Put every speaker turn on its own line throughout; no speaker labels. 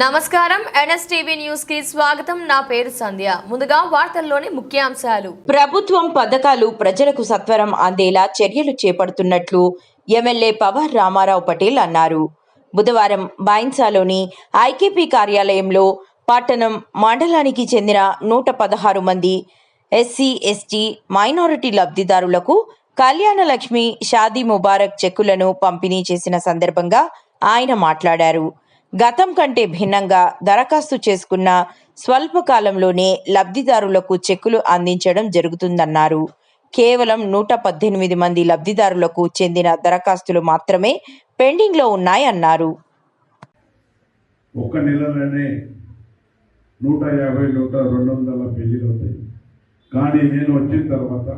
నమస్కారం. ఎన్ఎస్టీవీ న్యూస్కి స్వాగతం. నా పేరు సంధ్య. ముందుగా వార్తల్లోని ముఖ్యాంశాలు.
ప్రభుత్వం పథకాలు ప్రజలకు సత్వరం అందేలా చర్యలు చేపడుతున్నట్లు ఎమ్మెల్యే పవర్ రామారావు పటేల్ అన్నారు. బుధవారం బైన్సాలోని ఐకేపీ కార్యాలయంలో పట్టణం మండలానికి చెందిన నూట పదహారు మంది ఎస్సీ ఎస్టీ మైనారిటీ లబ్ధిదారులకు కళ్యాణలక్ష్మి షాదీ ముబారక్ చెక్కులను పంపిణీ చేసిన సందర్భంగా ఆయన మాట్లాడారు. గతం కంటే భిన్నంగా దరఖాస్తు చేసుకున్న స్వల్పకాలంలోనే లబ్ధిదారులకు చెక్కులు అందించడం జరుగుతుందన్నారు. కేవలం నూట పద్దెనిమిది మంది లబ్ధిదారులకు చెందిన దరఖాస్తులు మాత్రమే పెండింగ్లో ఉన్నాయన్నారు.
ఒక నెలలోనే నూట యాభై నూట రెండు వందల పెళ్ళిలు అవుతాయి కానీ నేను వచ్చిన తర్వాత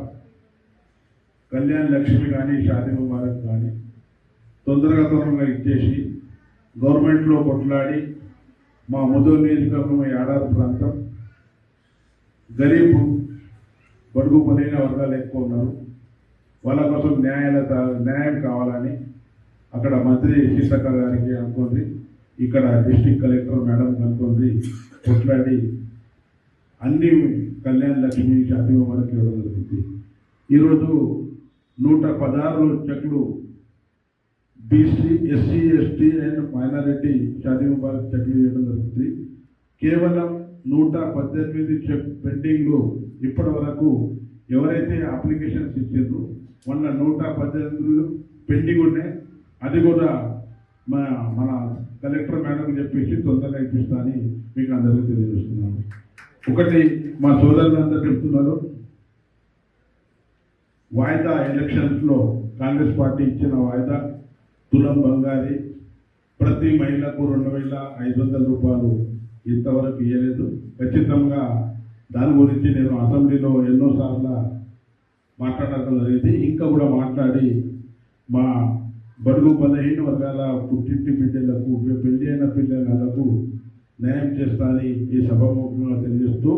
కళ్యాణ్ లక్ష్మి కానీ షాదీ ముబారక్ కానీ తొందరగా తొందరగా ఇచ్చేసి గవర్నమెంట్లో కొట్లాడి మా ముదూరు నియోజకవర్గం ఏడాది ప్రాంతం. గరీబ్ బడుగు పొందిన వర్గాలు ఎక్కువ ఉన్నారు. వాళ్ళ కోసం న్యాయాల న్యాయం కావాలని అక్కడ మంత్రి సీతక్క గారికి అనుకోండి ఇక్కడ డిస్ట్రిక్ట్ కలెక్టర్ మేడం అనుకోండి కొట్లాడి అన్ని కళ్యాణ లక్ష్మి షాదీ ముబారక్ ఇవ్వడం జరుగుతుంది. ఈరోజు నూట పదహారు చెట్లు BC SC ST and minority చదివి ముబారక్ చెక్లు చేయడం జరుగుతుంది. కేవలం నూట పద్దెనిమిది చెక్ పెండింగ్లు ఇప్పటి వరకు ఎవరైతే అప్లికేషన్స్ ఇచ్చిండ్రో మొన్న నూట పద్దెనిమిది పెండింగ్ ఉన్నాయి. అది కూడా మన మన కలెక్టర్ మేడం చెప్పేసి తొందరగా ఇప్పిస్తా అని మీకు అందరికీ తెలియజేస్తున్నాను. ఒకటి మా సోదరులు అందరు చెప్తున్నారు. వాయిదా ఎలక్షన్స్లో కాంగ్రెస్ పార్టీ ఇచ్చిన వాయిదా తులం బంగారి ప్రతి మహిళకు రెండు వేల ఐదు వందల రూపాయలు ఇంతవరకు ఇవ్వలేదు ఖచ్చితంగా దాని గురించి నేను అసెంబ్లీలో ఎన్నోసార్లు మాట్లాడడం జరిగింది. ఇంకా కూడా మాట్లాడి మా బడుగు బలహీన వర్గాల పుట్టింటి బిడ్డలకు పెళ్ళి అయిన పిల్లలకు న్యాయం చేస్తానని ఈ సభాముఖంగా